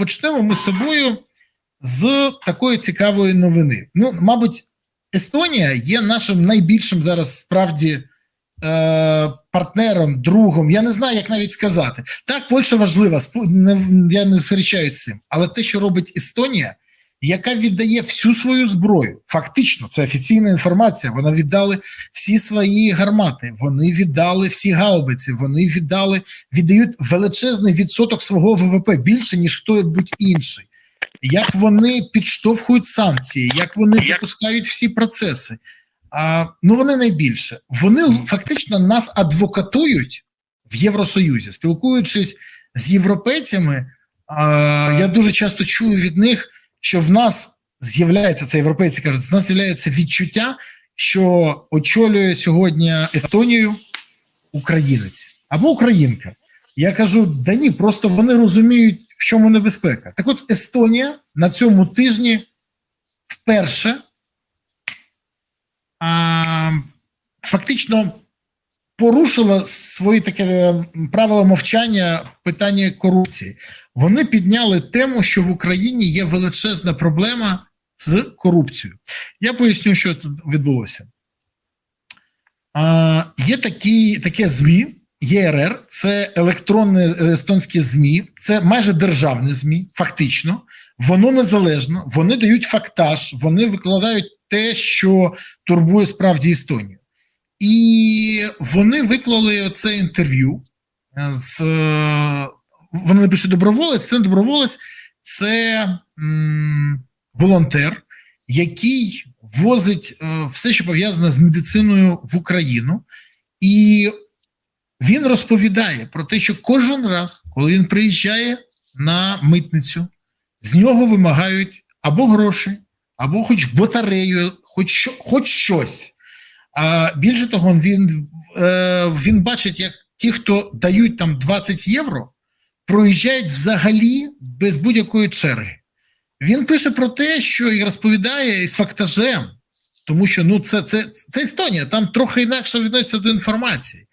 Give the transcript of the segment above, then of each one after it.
почнемо ми з тобою з такої цікавої новини. Ну, мабуть, Естонія є нашим найбільшим зараз справді е, партнером, другом. Я не знаю, як навіть сказати. Так, Польща важлива, я не сперечаюсь з цим. Але те, що робить Естонія, яка віддає всю свою зброю, фактично, це офіційна інформація. Вона віддали всі свої гармати, вони віддали всі гаубиці, вони віддали, віддають величезний відсоток свого ВВП більше, ніж хто-будь інший. Як вони підштовхують санкції, як вони запускають всі процеси. А, ну вони найбільше. Вони фактично нас адвокатують в Євросоюзі, спілкуючись з європейцями. А, я дуже часто чую від них, що в нас з'являється це європейці кажуть, з нас з'являється відчуття, що очолює сьогодні Естонію українець або українка. Я кажу, да ні, просто вони розуміють, в чому небезпека. Так от Естонія на цьому тижні вперше а, фактично порушила свої таке м, правила мовчання питання корупції. Вони підняли тему, що в Україні є величезна проблема з корупцією. Я поясню, що це відбулося. А, є такі, таке ЗМІ, ЄРР, це електронне е, естонське ЗМІ, це майже державне ЗМІ, фактично. Воно незалежно, вони дають фактаж, вони викладають те, що турбує справді Естонію. І вони виклали це інтерв'ю е, з е, вони напишуть доброволець. Це доброволець, це волонтер, який возить е, все, що пов'язане з медициною в Україну, і він розповідає про те, що кожен раз, коли він приїжджає на митницю, з нього вимагають або гроші, або хоч батарею, хоч, хоч щось. А більше того, він, е, він бачить, як ті, хто дають там 20 євро, проїжджають взагалі без будь-якої черги. Він пише про те, що і розповідає із фактажем, тому що ну це, це, це Естонія, там трохи інакше відноситься до інформації.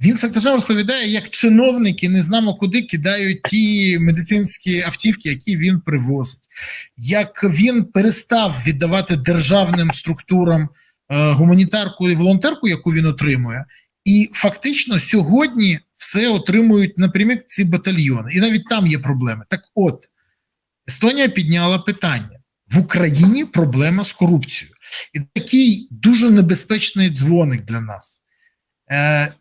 Він з фактажем розповідає, як чиновники не знамо куди кидають ті медицинські автівки, які він привозить, як він перестав віддавати державним структурам гуманітарку і волонтерку, яку він отримує, і фактично сьогодні все отримують напрямік ці батальйони, і навіть там є проблеми. Так, от Естонія підняла питання в Україні проблема з корупцією, і такий дуже небезпечний дзвоник для нас. Е,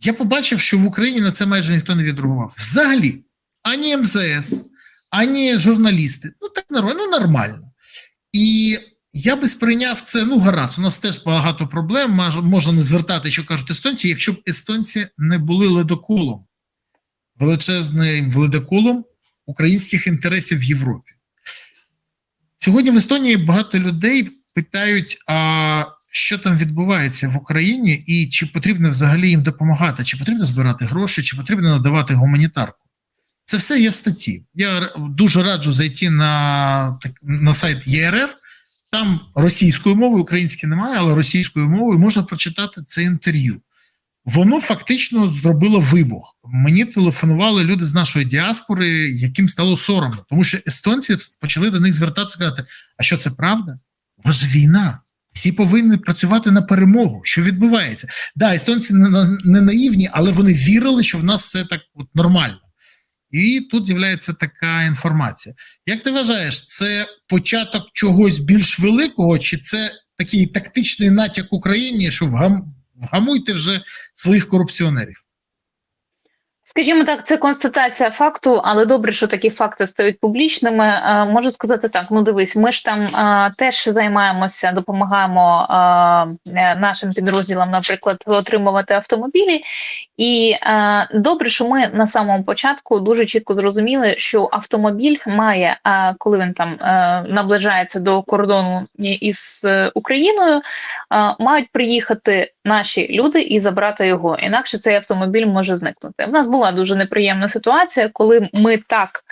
я побачив, що в Україні на це майже ніхто не відреагував. Взагалі, ані МЗС, ані журналісти. Ну так ну нормально. І я би сприйняв це, ну гаразд, у нас теж багато проблем, можна не звертати, що кажуть естонці, якщо б естонці не були ледоколом, величезним ледоколом українських інтересів в Європі. Сьогодні в Естонії багато людей питають, а що там відбувається в Україні, і чи потрібно взагалі їм допомагати, чи потрібно збирати гроші, чи потрібно надавати гуманітарку. Це все є в статті. Я дуже раджу зайти на, на сайт ЄРР. Там російською мовою, української немає, але російською мовою можна прочитати це інтерв'ю. Воно фактично зробило вибух. Мені телефонували люди з нашої діаспори, яким стало соромно, тому що естонці почали до них звертатися казати: а що це правда? У вас же війна. Всі повинні працювати на перемогу. Що відбувається? Да, естонці не, не наївні, але вони вірили, що в нас все так от нормально. І тут з'являється така інформація. Як ти вважаєш, це початок чогось більш великого, чи це такий тактичний натяк Україні, що вгам, вгамуйте вже своїх корупціонерів? Скажімо так, це констатація факту, але добре, що такі факти стають публічними. Е, Можу сказати так: ну дивись, ми ж там е, теж займаємося, допомагаємо е, е, нашим підрозділам, наприклад, отримувати автомобілі. І е, добре, що ми на самому початку дуже чітко зрозуміли, що автомобіль має, е, коли він там е, наближається до кордону із Україною, е, мають приїхати наші люди і забрати його. Інакше цей автомобіль може зникнути. У нас була дуже неприємна ситуація, коли ми так.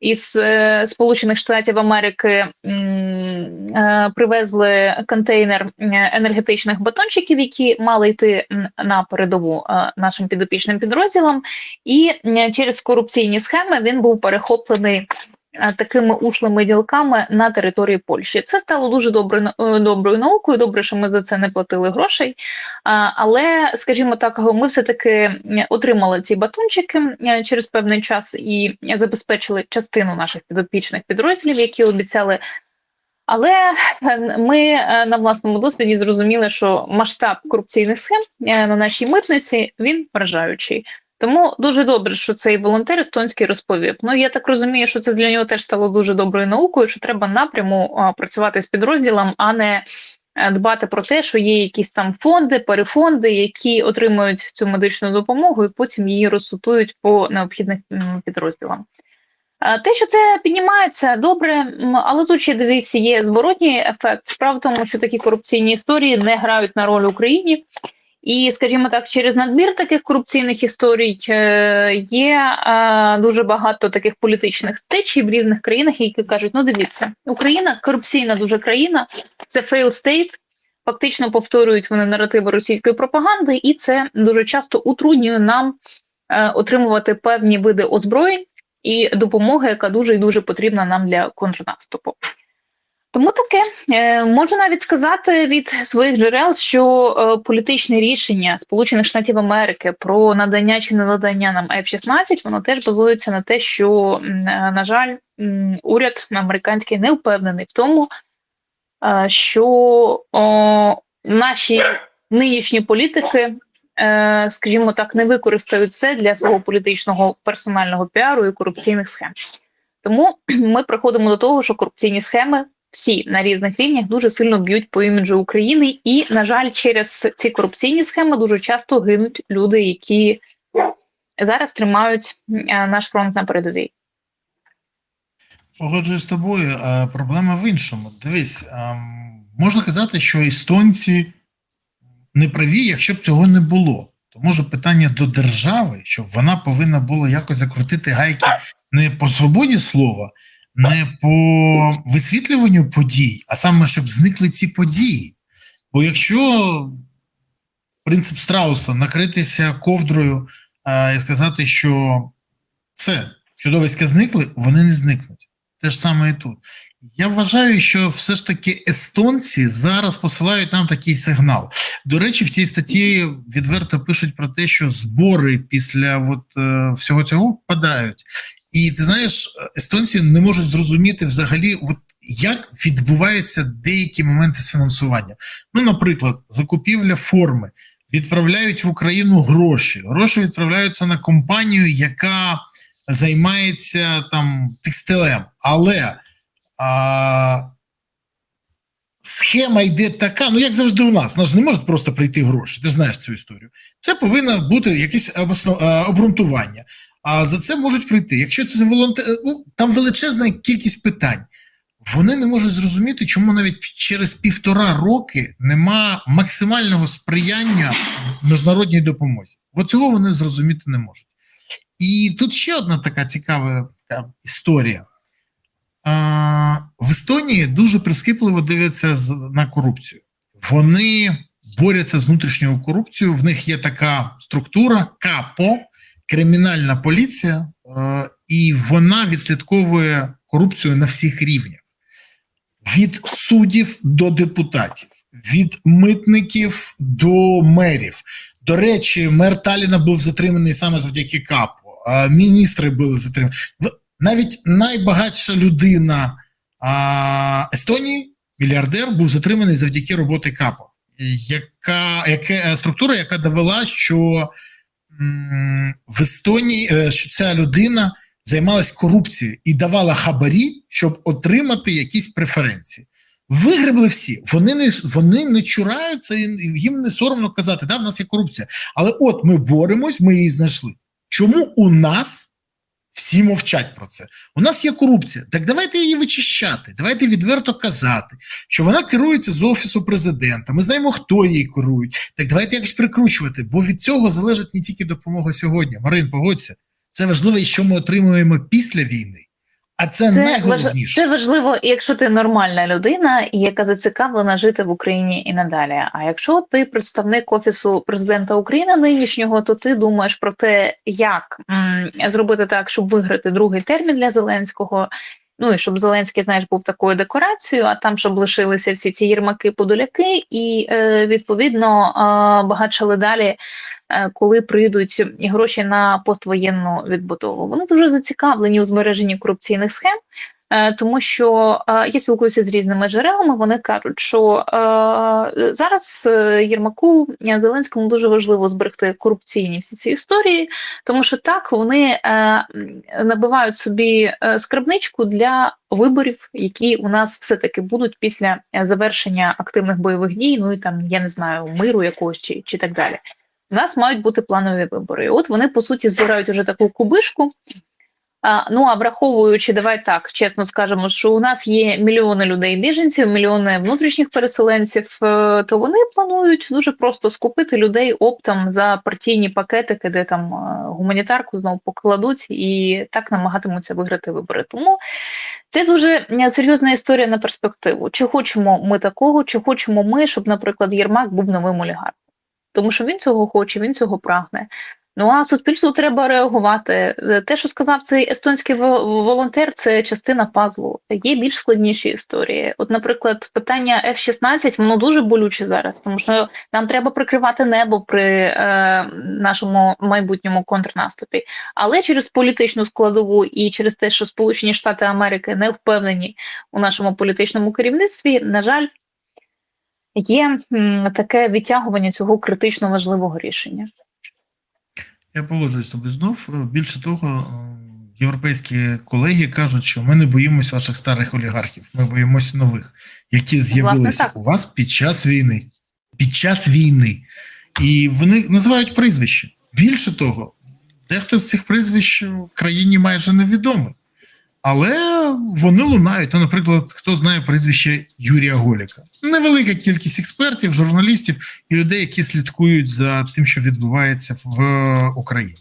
Із е, Сполучених Штатів Америки е, привезли контейнер енергетичних батончиків, які мали йти на передову е, нашим підопічним підрозділам, і через корупційні схеми він був перехоплений такими ушлими ділками на території Польщі. Це стало дуже добре, е, доброю наукою. Добре, що ми за це не платили грошей. Але, скажімо так, ми все-таки отримали ці батончики е, через певний час і забезпечили частину наших підопічних підрозділів, які обіцяли. Але е, ми е, на власному досвіді зрозуміли, що масштаб корупційних схем е, на нашій митниці він вражаючий. Тому дуже добре, що цей волонтер естонський розповів. Ну я так розумію, що це для нього теж стало дуже доброю наукою, що треба напряму працювати з підрозділом, а не е, дбати про те, що є якісь там фонди, перефонди, які отримують цю медичну допомогу і потім її розсутують по необхідних підрозділам. Е, Те, що це піднімається, добре, але тут ще дивіться, є зворотній ефект. Справа в тому, що такі корупційні історії не грають на роль Україні. І, скажімо так, через надмір таких корупційних історій е, є е, дуже багато таких політичних течій в різних країнах, які кажуть: ну дивіться, Україна корупційна дуже країна, це fail state, Фактично повторюють вони наративи російської пропаганди, і це дуже часто утруднює нам е, отримувати певні види озброєнь і допомоги, яка дуже і дуже потрібна нам для контрнаступу. Тому таке Е, можу навіть сказати від своїх джерел, що е, політичне рішення Сполучених Штатів Америки про надання чи не надання нам F-16, воно теж базується на те, що е, на жаль, уряд американський не впевнений в тому, що наші нинішні політики, скажімо так, не використають це для свого політичного персонального піару і корупційних схем. Тому ми приходимо до того, що корупційні схеми всі на різних рівнях дуже сильно б'ють по іміджу України, і, на жаль, через ці корупційні схеми дуже часто гинуть люди, які зараз тримають е, наш фронт на передовій. Погоджуюсь з тобою, проблема в іншому. Дивись, ем, можна казати, що естонці не праві, якщо б цього не було. То може питання до держави, щоб вона повинна була якось закрутити гайки не по свободі слова, не по висвітлюванню подій, а саме, щоб зникли ці події. Бо якщо принцип страуса накритися ковдрою а, і сказати, що все, чудовиська зникли, вони не зникнуть. Те ж саме і тут. Я вважаю, що все ж таки естонці зараз посилають нам такий сигнал. До речі, в цій статті відверто пишуть про те, що збори після от, е, всього цього падають. І ти знаєш, естонці не можуть зрозуміти взагалі, от, як відбуваються деякі моменти з фінансування. Ну, наприклад, закупівля форми. Відправляють в Україну гроші. Гроші відправляються на компанію, яка займається там текстилем. Але а, схема йде така, ну як завжди у нас. У нас ж не можуть просто прийти гроші. Ти знаєш цю історію. Це повинно бути якесь обґрунтування. А за це можуть прийти. Якщо це волонтер, ну там величезна кількість питань. Вони не можуть зрозуміти, чому навіть через півтора роки нема максимального сприяння міжнародній допомозі. От цього вони зрозуміти не можуть. І тут ще одна така цікава така історія. А, в Естонії дуже прискіпливо дивляться на корупцію. Вони борються з внутрішньою корупцією. В них є така структура КАПО, кримінальна поліція, е, і вона відслідковує корупцію на всіх рівнях: від суддів до депутатів, від митників до мерів. До речі, мер Таліна був затриманий саме завдяки КАПу. Міністри були затримані. Навіть найбагатша людина Естонії, мільярдер, був затриманий завдяки роботи КАПу, яка яке, структура, яка довела, що в Естонії е, що ця людина займалась корупцією і давала хабарі, щоб отримати якісь преференції. Вигребли всі, вони не вони не чураються, і їм не соромно казати, да, в нас є корупція. Але от ми боремось, ми її знайшли. Чому у нас всі мовчать про це? У нас є корупція. Так давайте її вичищати. Давайте відверто казати, що вона керується з офісу президента. Ми знаємо, хто її керують. Так давайте якось прикручувати, бо від цього залежить не тільки допомога сьогодні. Марин, погодься, це важливо, і що ми отримуємо після війни. А це, Це, найголовніше. це важливо, якщо ти нормальна людина, яка зацікавлена жити в Україні і надалі. А якщо ти представник офісу президента України нинішнього, то ти думаєш про те, як м, зробити так, щоб виграти другий термін для Зеленського, Ну і щоб Зеленський, знаєш, був такою декорацією, а там щоб лишилися всі ці єрмаки подоляки, і е, відповідно е, багатшали далі, коли прийдуть гроші на поствоєнну відбудову. Вони дуже зацікавлені у збереженні корупційних схем. е, Тому що е, я спілкуюся з різними джерелами. Вони кажуть, що е, зараз е, Єрмаку е, Зеленському дуже важливо зберегти корупційні всі ці історії, тому що так вони е, набивають собі е, скарбничку для виборів, які у нас все таки будуть після е, завершення активних бойових дій. Ну і там я не знаю миру якогось чи, чи так далі. У нас мають бути планові вибори. От вони по суті збирають уже таку кубишку. А, ну а враховуючи, давай так чесно скажемо, що у нас є мільйони людей біженців, мільйони внутрішніх переселенців, е, то вони планують дуже просто скупити людей оптом за партійні пакетики, де там е, гуманітарку знову покладуть і так намагатимуться виграти вибори. Тому це дуже е, серйозна історія на перспективу. Чи хочемо ми такого, чи хочемо ми, щоб, наприклад, Єрмак був новим олігархом? Тому що він цього хоче, він цього прагне. Ну а суспільству треба реагувати. Е, Те, що сказав цей естонський во- волонтер, це частина пазлу. Є більш складніші історії. От, наприклад, питання F-16, воно дуже болюче зараз, тому що нам треба прикривати небо при е, нашому майбутньому контрнаступі. Але через політичну складову і через те, що Сполучені Штати Америки не впевнені у нашому політичному керівництві, на жаль, є таке відтягування цього критично важливого рішення. Я погоджуюсь з тобою знов. Більше того, е, європейські колеги кажуть, що ми не боїмося ваших старих олігархів, ми боїмося нових, які з'явилися у вас під час війни. Під час війни. І вони називають прізвища. Більше того, дехто з цих прізвищ в країні майже невідомий. Але вони лунають. Ну, наприклад, хто знає прізвище Юрія Голіка. Невелика кількість експертів, журналістів і людей, які слідкують за тим, що відбувається в Україні.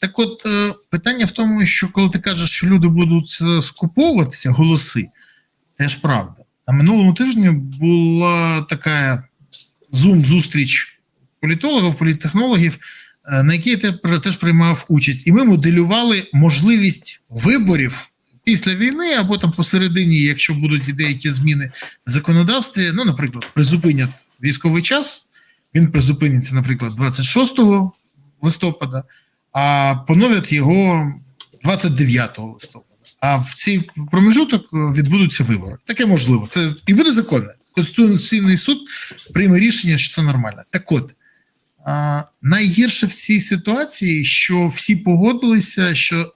Так, от е, питання в тому, що коли ти кажеш, що люди будуть е, скуповуватися, голоси, теж правда. На минулому тижні була така зум-зустріч політологів, політтехнологів, е, на якій я теж приймав участь, і ми моделювали можливість виборів після війни або там посередині, якщо будуть деякі зміни в законодавстві. Ну, наприклад, призупинять військовий час. Він призупиниться, наприклад, 26 листопада, а поновлять його 29 листопада. А в цей промежуток відбудуться вибори. Таке можливо. Це і буде законне. Конституційний суд прийме рішення, що це нормально. Так от, а, найгірше в цій ситуації, що всі погодилися, що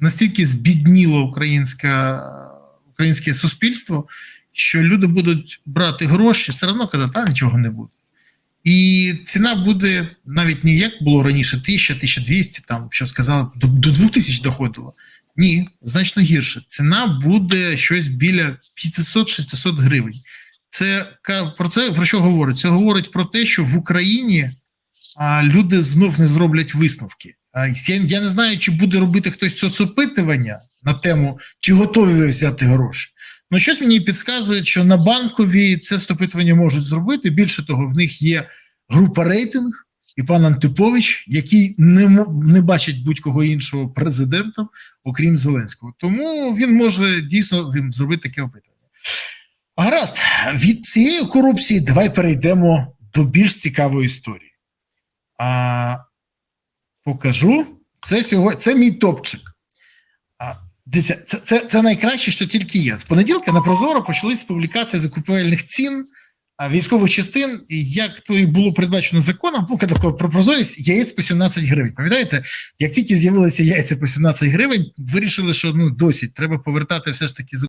настільки збідніло українське, українське суспільство, що люди будуть брати гроші, все одно казати, а нічого не буде. І ціна буде навіть не як було раніше, 1000, 1200, там що сказали, до, до 2000 доходило. Ні, значно гірше. Ціна буде щось біля 500-600 гривень. Це про це про що говорить? Це говорить про те, що в Україні а, люди знов не зроблять висновки. Я, не знаю, чи буде робити хтось соцопитування на тему, чи готові ви взяти гроші. Ну, щось мені підказує, що на банковій це стопитування можуть зробити. Більше того, в них є група рейтинг і пан Антипович, який не, не бачить будь-кого іншого президентом, окрім Зеленського. Тому він може дійсно він зробити таке опитування. Гаразд, від цієї корупції давай перейдемо до більш цікавої історії. А, покажу. Це сьогодні це мій топчик. Це, це, це найкраще, що тільки є. З понеділка на Прозоро почались публікації закупівельних цін військових частин, як то і було передбачено законом, ну, про прозорість яєць по 17 гривень. Пам'ятаєте, як тільки з'явилися яйця по 17 гривень, вирішили, що ну досить, треба повертати все ж таки